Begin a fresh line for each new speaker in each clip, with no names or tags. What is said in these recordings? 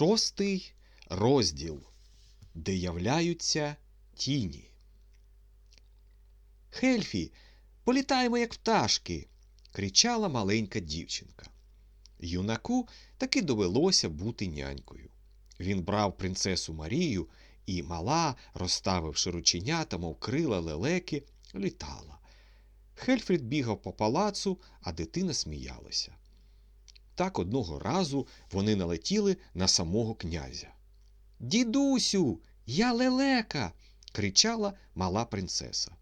Шостий розділ, де являються тіні. Хельфі, політаємо, як пташки. кричала маленька дівчинка. Юнаку таки довелося бути нянькою. Він брав принцесу Марію, і мала, розставивши рученята, мов крила лелеки, літала. Хельфрід бігав по палацу, а дитина сміялася. Так одного разу вони налетіли на самого князя. Дідусю, я лелека. кричала мала принцеса.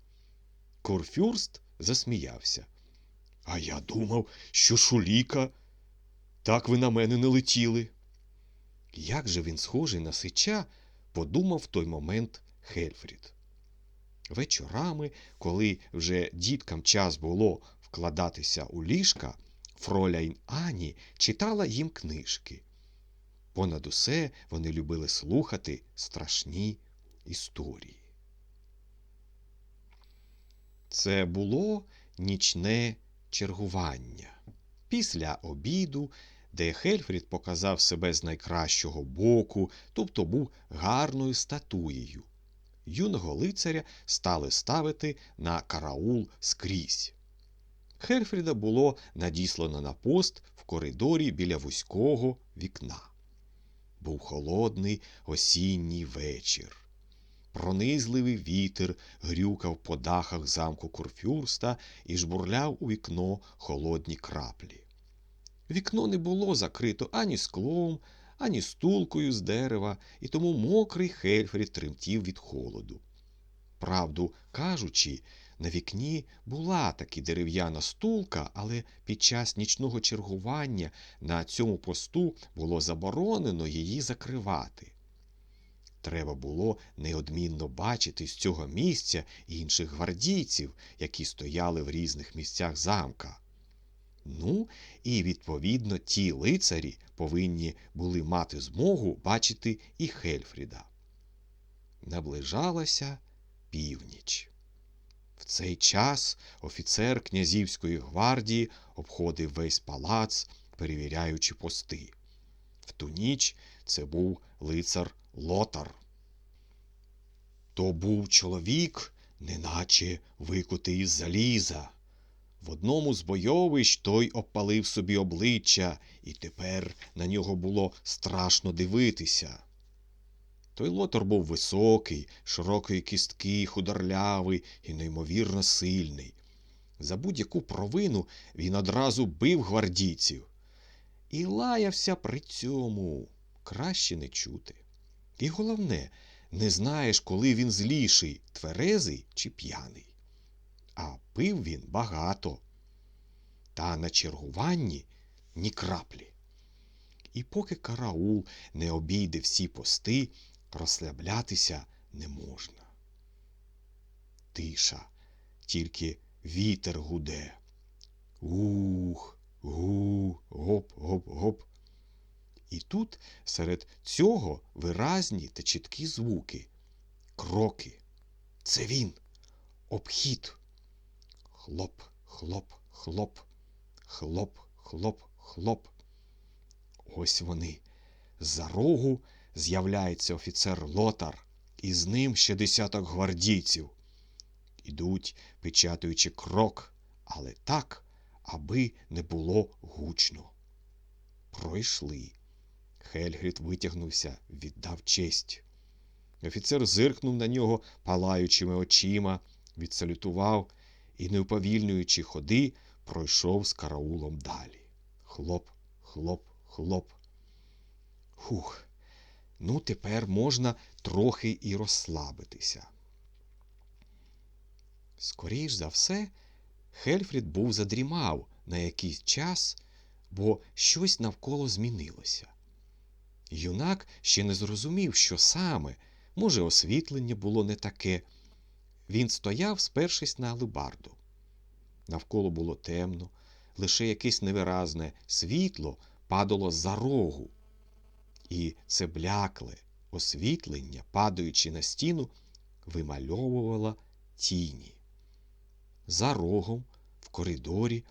Курфюрст засміявся. А я думав, що шуліка. Так ви на мене не летіли. Як же він схожий на сича, подумав в той момент Хельфрід. Вечорами, коли вже діткам час було вкладатися у ліжка, Фроляйн Ані читала їм книжки. Понад усе вони любили слухати страшні історії. Це було нічне чергування. Після обіду, де Хельфрід показав себе з найкращого боку, тобто був гарною статуєю. Юного лицаря стали ставити на караул скрізь. Хельфріда було надіслано на пост в коридорі біля вузького вікна. Був холодний осінній вечір. Пронизливий вітер грюкав по дахах замку Курфюрста і жбурляв у вікно холодні краплі. Вікно не було закрито ані склом, ані стулкою з дерева, і тому мокрий Хельфрід тремтів від холоду. Правду кажучи, на вікні була таки дерев'яна стулка, але під час нічного чергування на цьому посту було заборонено її закривати. Треба було неодмінно бачити з цього місця інших гвардійців, які стояли в різних місцях замка. Ну, і, відповідно, ті лицарі повинні були мати змогу бачити і Хельфріда. Наближалася північ. В цей час офіцер князівської гвардії обходив весь палац, перевіряючи пости. В ту ніч це був лицар Лотар. То був чоловік, неначе викутий із заліза. В одному з бойовищ той обпалив собі обличчя, і тепер на нього було страшно дивитися. Той лотор був високий, широкої кістки, худорлявий і неймовірно сильний. За будь-яку провину він одразу бив гвардійців. І лаявся при цьому краще не чути. І головне, не знаєш, коли він зліший, тверезий чи п'яний. А пив він багато. Та на чергуванні ні краплі. І поки караул не обійде всі пости, розслаблятися не можна. Тиша, тільки вітер гуде. Ух, гу, гоп, гоп, гоп. І тут серед цього виразні та чіткі звуки, кроки. Це він, обхід. Хлоп, хлоп, хлоп, хлоп, хлоп, хлоп. Ось вони. За рогу з'являється офіцер Лотар, і з ним ще десяток гвардійців. Ідуть, печатуючи крок, але так, аби не було гучно. Пройшли. Хельгрід витягнувся, віддав честь. Офіцер зиркнув на нього палаючими очима, відсалютував і, не уповільнюючи ходи, пройшов з караулом далі. Хлоп, хлоп, хлоп. Хух, ну тепер можна трохи і розслабитися. Скоріш за все, Хельфрід був задрімав на якийсь час, бо щось навколо змінилося. Юнак ще не зрозумів, що саме, може, освітлення було не таке. Він стояв, спершись на алебарду. Навколо було темно, лише якесь невиразне світло падало за рогу. І це блякле освітлення, падаючи на стіну, вимальовувало тіні. За рогом в коридорі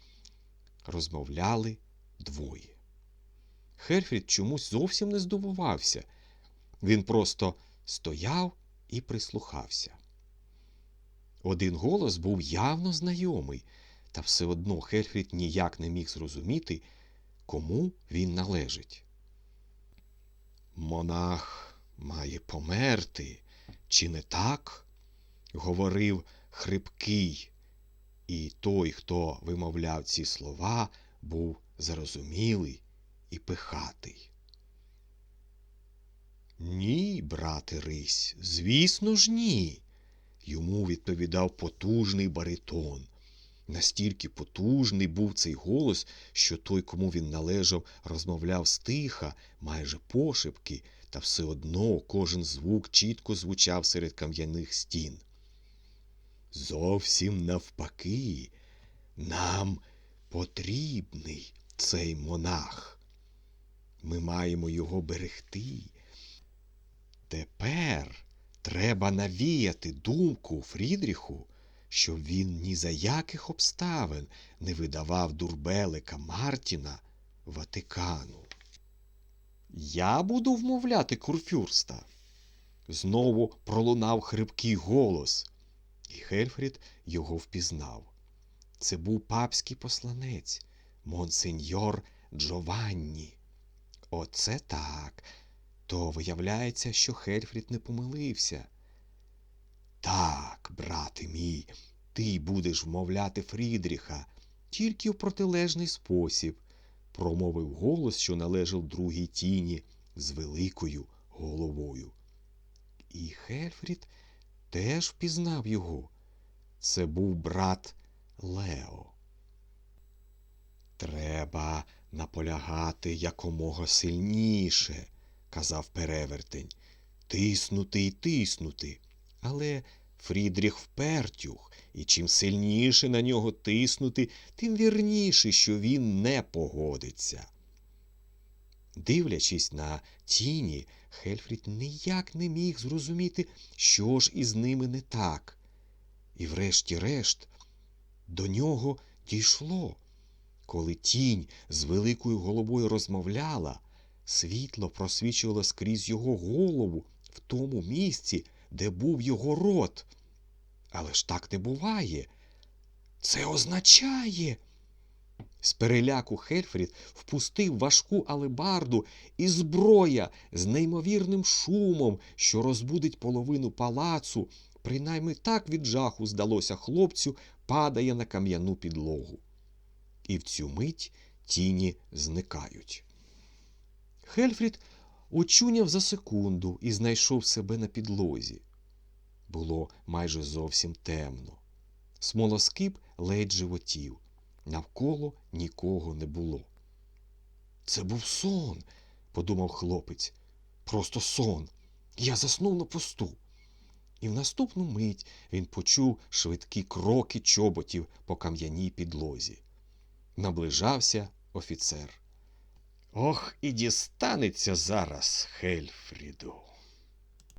розмовляли двоє. Хельфрід чомусь зовсім не здивувався. Він просто стояв і прислухався. Один голос був явно знайомий, та все одно Хельфрід ніяк не міг зрозуміти, кому він належить. Монах має померти, чи не так? говорив хрипкий, і той, хто вимовляв ці слова, був зарозумілий і пихатий. Ні, брате Рись, звісно ж, ні. Йому відповідав потужний баритон. Настільки потужний був цей голос, що той, кому він належав, розмовляв стиха, майже пошепки, та все одно кожен звук чітко звучав серед кам'яних стін. Зовсім навпаки, нам потрібний цей монах. Ми маємо його берегти. Тепер треба навіяти думку Фрідріху, щоб він ні за яких обставин не видавав дурбелика Мартіна Ватикану. Я буду вмовляти курфюрста. Знову пролунав хрипкий голос, і Хельфрід його впізнав. Це був папський посланець, монсеньор Джованні. Оце так. То виявляється, що Хельфрід не помилився. Так, брате мій, ти будеш вмовляти Фрідріха тільки в протилежний спосіб, промовив голос, що належав другій тіні з великою головою. І Хельфрід теж впізнав його. Це був брат Лео. Треба наполягати якомога сильніше, казав перевертень. Тиснути й тиснути. Але Фрідріх впертюх, і чим сильніше на нього тиснути, тим вірніше, що він не погодиться. Дивлячись на тіні, Хельфрід ніяк не міг зрозуміти, що ж із ними не так. І врешті-решт до нього дійшло. Коли тінь з великою головою розмовляла, світло просвічувало скрізь його голову в тому місці, де був його рот. Але ж так не буває. Це означає. З переляку Хельфрід впустив важку алебарду, і зброя з неймовірним шумом, що розбудить половину палацу, принаймні так від жаху здалося хлопцю, падає на кам'яну підлогу. І в цю мить тіні зникають. Хельфрід очуняв за секунду і знайшов себе на підлозі. Було майже зовсім темно. Смолоскип ледь животів. Навколо нікого не було. Це був сон, подумав хлопець. Просто сон. Я заснув на посту. І в наступну мить він почув швидкі кроки чоботів по кам'яній підлозі. Наближався офіцер. Ох, і дістанеться зараз Хельфріду.